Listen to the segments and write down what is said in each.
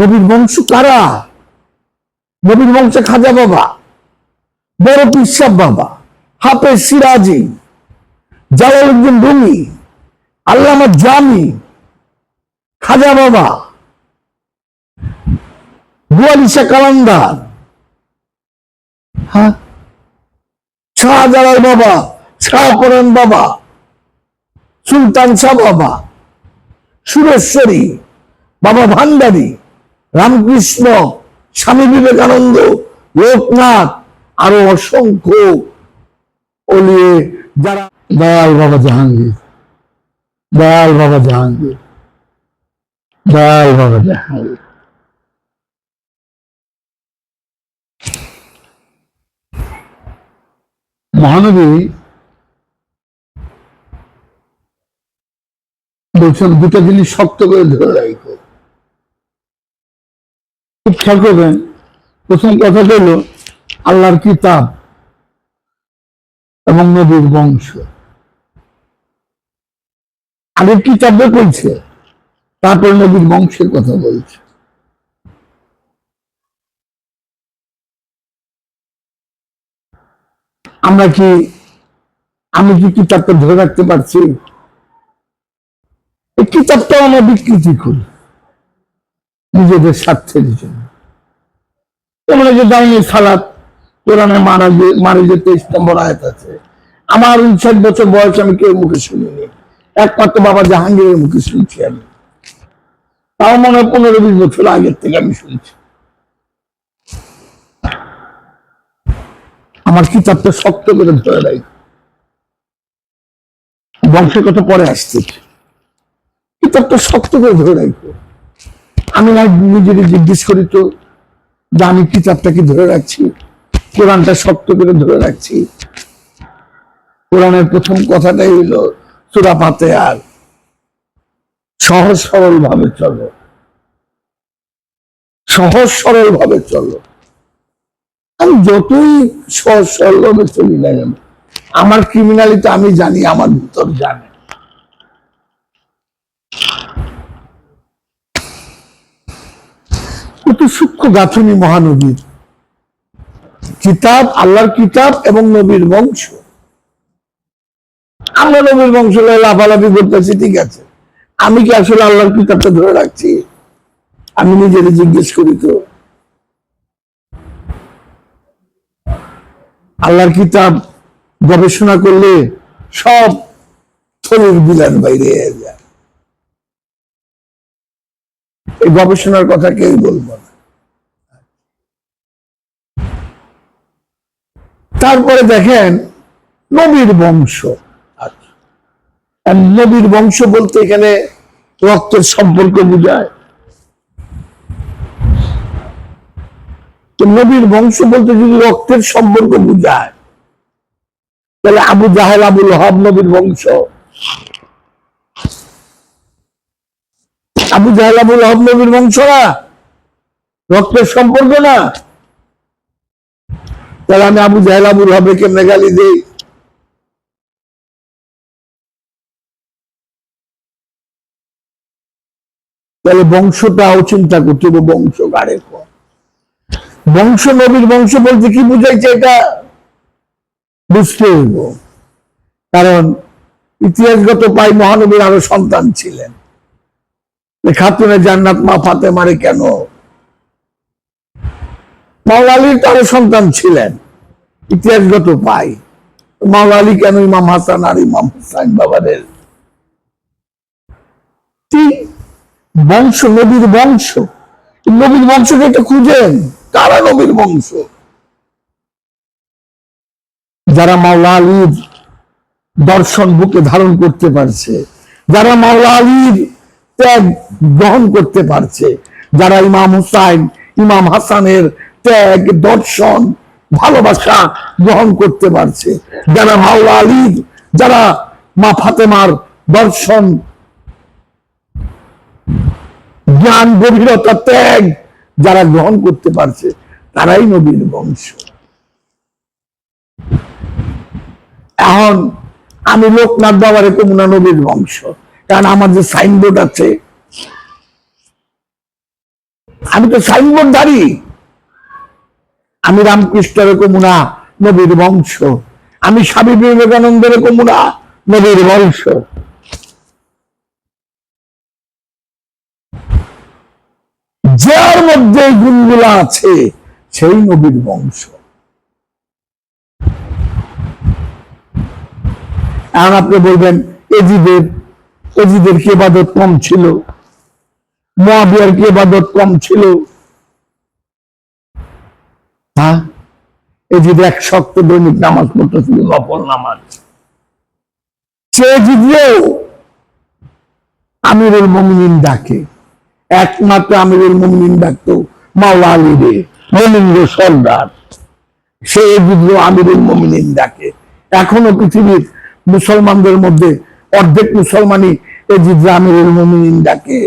নবীর বংশ কারা? নবীর বংশে খাজা বাবা, বড় পিসাব বাবা, হাফেজ সিরাজি জালালউদ্দিন রুমি আল্লামা জামি, খাজা বাবা বুয়ালিশা কালান্দার হ্যাঁ? শাহজালাল বাবা শাহপরান বাবা, সুলতান শাহ বাবা, সুরেশ্বরী, বাবা ভান্ডারী রামকৃষ্ণ, স্বামী বিবেকানন্দ, লোকনাথ, আরও অসংখ্য ওলিয়ে যারা দয়াল বাবা জাহাঙ্গীর, দয়াল বাবা জাহাঙ্গীর, দয়াল বাবা জাহাঙ্গীর। মহানবী বলছেন, দুটো জিনিস শক্ত করে ধরে রাখো। খুব করবেন। প্রথম কথা হল আল্লাহর কিতাব এবং নবীর বংশ। আগে কিতাবে বলছে, তারপর নবীর বংশের কথা বলছে। আমরা কি, আমি কি কিতাবটা ধরে রাখতে পারছি? এই কিতাবটাও আমরা বিকৃতি করি নিজেদের স্বার্থের জন্য। তোমরা যে দাঁড়িয়ে সালাত, কোরআনে মারা মারা যে তেইশ নম্বর আয়াত আছে, আমার উনষাট বছর বয়স আমি কেউ মুখে শুনিনি। একমাত্র বাবা জাহাঙ্গীরের মুখে শুনছি আমি। তাও মনে হয় পনেরো বিশ বছর আগের থেকে আমি শুনছি। আমার কিতাবটা শক্ত করে ধরে রাখ। বংশের কথা পরে আসতেছে কিতাবটা শক্ত করে ধরে রাখব আমি না নিজেকে জিজ্ঞেস করি তো যে আমি কিতাবটাকে ধরে রাখছি, কোরআনটা শক্ত করে ধরে রাখছি। কোরআনের প্রথম কথাটাই হইল, সুরা পাতে আর সহজ সরল ভাবে চলো। সহজ সরল ভাবে চলো। আমি যতই সহজ সরল ভাবে চলি না আমার ক্রিমিনালিটি আমি জানি, আমার ভিতর জানে। কত সূক্ষ্ম গাঁথনি মহানবীর। কিতাব, আল্লাহর কিতাব এবং নবীর বংশ। আমরা নবীর বংশ লাফালাফি করতেছি, ঠিক আছে। আমি কি আসলে আল্লাহর কিতাবটা ধরে রাখছি? আমি নিজের জিজ্ঞেস করি তো। আল্লাহর কিতাব গবেষণা করলে সব থলির বিলার বাইরে যায়। এই গবেষণার কথা কেউ বলব না। তারপরে দেখেন নবীর বংশ। আচ্ছা। নবীর বংশ বলতে এখানে রক্তের সম্পর্ক বোঝায়। তো নবীর বংশ বলতে যদি রক্তের সম্পর্ক বোঝায় তাহলে আবু জাহেল আবুল হব নবীর বংশ। আবু জাহেল আবুল হব নবীর বংশ না? রক্তের সম্পর্ক না? তাহলে আমি আবু জাহেল আবুল হবে কেমনে গালি দিই? তাহলে বংশটাও চিন্তা করতে হবে, বংশ গাড়ে বংশ নবীর বংশ বলতে কি বুঝাইছে এটা? বুঝতে হইব। কারণ ইতিহাসগত পাই মহানবীর আরও সন্তান ছিলেন। খাতুনে জান্নাত মা ফাতে মারে কেন মাওলা আলীর তারও সন্তান ছিলেন। ইতিহাসগত পাই। মাওলা আলী কেন ইমাম হাসান আর ইমাম হুসাইন বাবাদের? বংশ, নবীর বংশ। নবীর বংশকে এটা খুঁজেন। কারা নবীর বংশ? যারা মাওলা আলীর দর্শন বুকে ধারণ করতে পারছে, যারা মাওলা আলীর ত্যাগ গ্রহণ করতে পারছে, যারা ইমাম হুসাইন, ইমাম হাসানের ত্যাগ, দর্শন, ভালোবাসা গ্রহণ করতে পারছে। যারা মাওলা আলীর, যারা মা ফাতেমার দর্শন, জ্ঞান, গভীরতা, ত্যাগ যারা গ্রহণ করতে পারছে, তারাই নবীর বংশ। এখন আমি লোকনাথ বাবার কমুনা নবীর বংশ, কারণ আমার যে সাইনবোর্ড আছে, আমি তো সাইনবোর্ড ধারি আমি রামকৃষ্ণের কমুনা, নবীর বংশ। আমি স্বামী বিবেকানন্দের কমুনা, নবীর বংশ। যার মধ্যে গুণগুলো আছে, সেই নবীর বংশ। এখন আপনি বলবেন, এজিদের এজিদের কি এবাদত কম ছিল? মহাবিয়ার কি এবাদত কম ছিল? হ্যাঁ এজিদ এক শক্ত দৈনিক নামাজ পড়তেছিল নফল নামাজ। সে জিতলেও আমিরুল মমিনিন ডাকে, একমাত্র আমিরুল ডাকতো মাওলা আলী রে সর্দার সে বিদ্রোহ আমিরুল ডাকে। এখনও পৃথিবীর মুসলমানদের মধ্যে অর্ধেক মুসলমানই এজিদ আমিরুল মমিনিন ডাকে,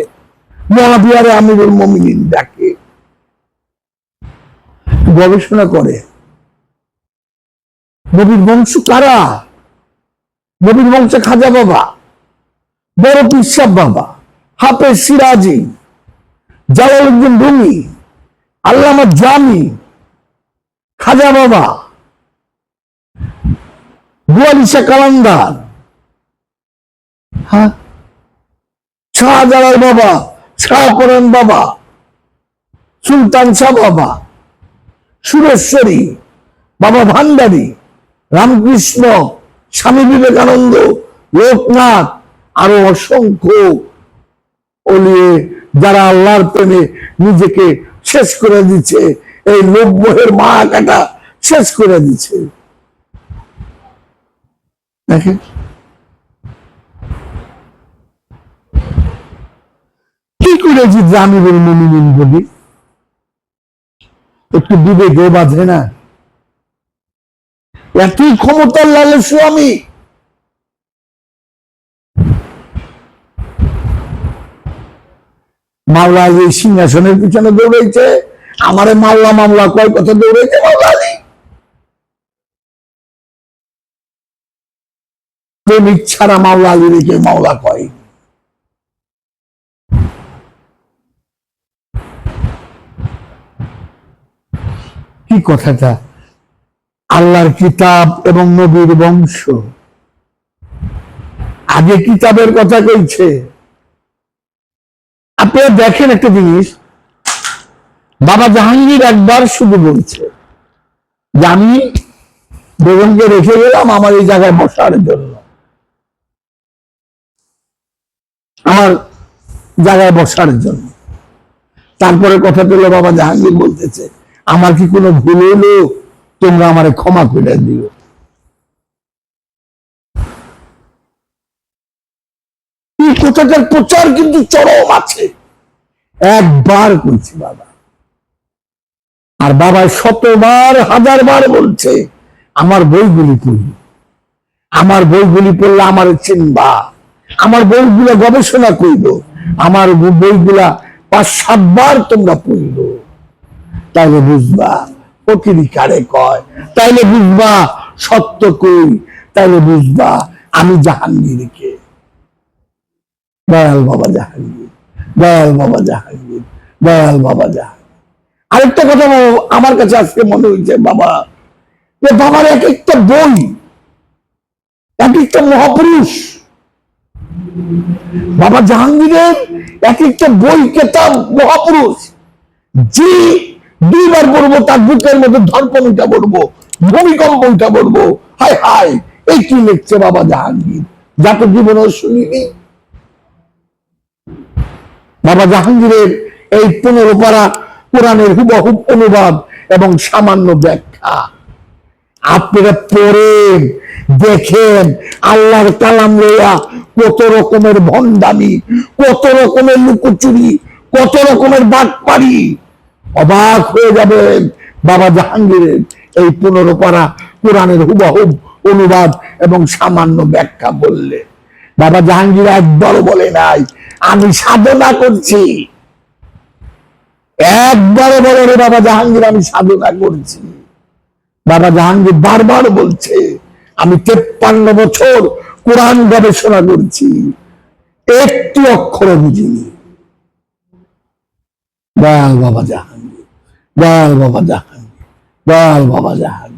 মহাবিহারে আমিরুল মমিনিন ডাকে। গবেষণা করে। নবীর বংশ কারা? নবীর বংশে খাজা বাবা, বড় পিসাব বাবা, হাফেজ সিরাজি, জালালউদ্দিন রুমি, আল্লামা জামি, খাজা বাবা বুয়ালিশা কালান্দার হ্যাঁ? শাহজালাল বাবা শাহকরণ বাবা, সুলতান শাহ বাবা সুরেশ্বরী বাবা ভান্ডারী, রামকৃষ্ণ, স্বামী বিবেকানন্দ, লোকনাথ, আরও অসংখ্য ওলিয়ে যারা আল্লাহর প্রেমে নিজেকে শেষ করে দিচ্ছে, এই লোকবহের মা কাটা শেষ করে দিচ্ছে। দেখেন। কি করে জিতবে আমিরুল মমিনিন বলি? একটু বিবেকে বাঁধে না। এতই ক্ষমতার লালসু আমি। মাওলা এই সিংহাসনের পিছনে দৌড়াইছে, আমারে মাওলা মামলা কয় কথা দৌড়াইছে মাওলা ছাড়া মাওলা আলী রেখে মাওলা কয়? কি কথাটা, আল্লাহর কিতাব এবং নবীর বংশ। আগে কিতাবের কথা কইছে। আপনারা দেখেন একটা জিনিস, বাবা জাহাঙ্গীর একবার শুধু বলছে যে, আমি বেগমকে রেখে গেলাম আমার এই জায়গায় বসার জন্য। আমার জায়গায় বসার জন্য। তারপরে কথা পেল বাবা জাহাঙ্গীর বলতেছে আমার কি কোনো ভুল হলো? তোমরা আমারে ক্ষমা করে দিও। এই প্রচার কিন্তু চরম আছে। একবার কইছি বাবা। আর বাবা শতবার হাজার বার বলছে, আমার বইগুলি পড়ি। আমার বইগুলি পড়লে আমার চিনবা। আমার বইগুলা গবেষণা কইল আমার বইগুলা পাঁচ সাতবার তোমরা পড়িল তাইলে বুঝবা, ফকিরি কারে কয়? তাইলে বুঝবা, সত্য কই? তাইলে বুঝবা, আমি জাহাঙ্গীরকে দয়াল বাবা জাহাঙ্গীর, দয়াল বাবা জাহাঙ্গীর, দয়াল বাবা জাহাঙ্গীর। আরেকটা কথা আমার কাছে আজকে মনে হয়েছে, বাবা, যে বাবার এক একটা বই, এক একটা মহাপুরুষ, বাবা জাহাঙ্গীরের এক একটা বই, কেতাব, মহাপুরুষ, যে দুইবার পড়ব তার বুকের মধ্যে ধর্পণ উঠা পড়ব ভূমিকম্প উঠা পড়ব হায় হায়, এই কি লিখছে বাবা জাহাঙ্গীর? যা তো জীবনেও শুনিনি। বাবা জাহাঙ্গীরের এই পনেরো পারা কোরআনের হুবহুব অনুবাদ এবং সামান্য ব্যাখ্যা। আপনারা পড়েন, দেখেন, আল্লাহর কালাম লইয়া কত রকমের ভণ্ডামি, কত রকমের লুকোচুরি, কত রকমের বাটপাড়ি অবাক হয়ে যাবেন। বাবা জাহাঙ্গীরের এই পনেরো পারা কোরআনের হুবহুব অনুবাদ এবং সামান্য ব্যাখ্যা বললে, বাবা জাহাঙ্গীর একবারও বলে নাই, আমি সাধনা করছি। একবারও বলে রে বাবা জাহাঙ্গীর, আমি সাধনা করছি। বাবা জাহাঙ্গীর বারবার বলছে, আমি তেপ্পান্ন বছর কোরআন গবেষণা করছি, একটি অক্ষর বুঝিনি। বাবা জাহাঙ্গীর। দয়াল বাবা জাহাঙ্গীর দয়াল বাবা জাহাঙ্গীর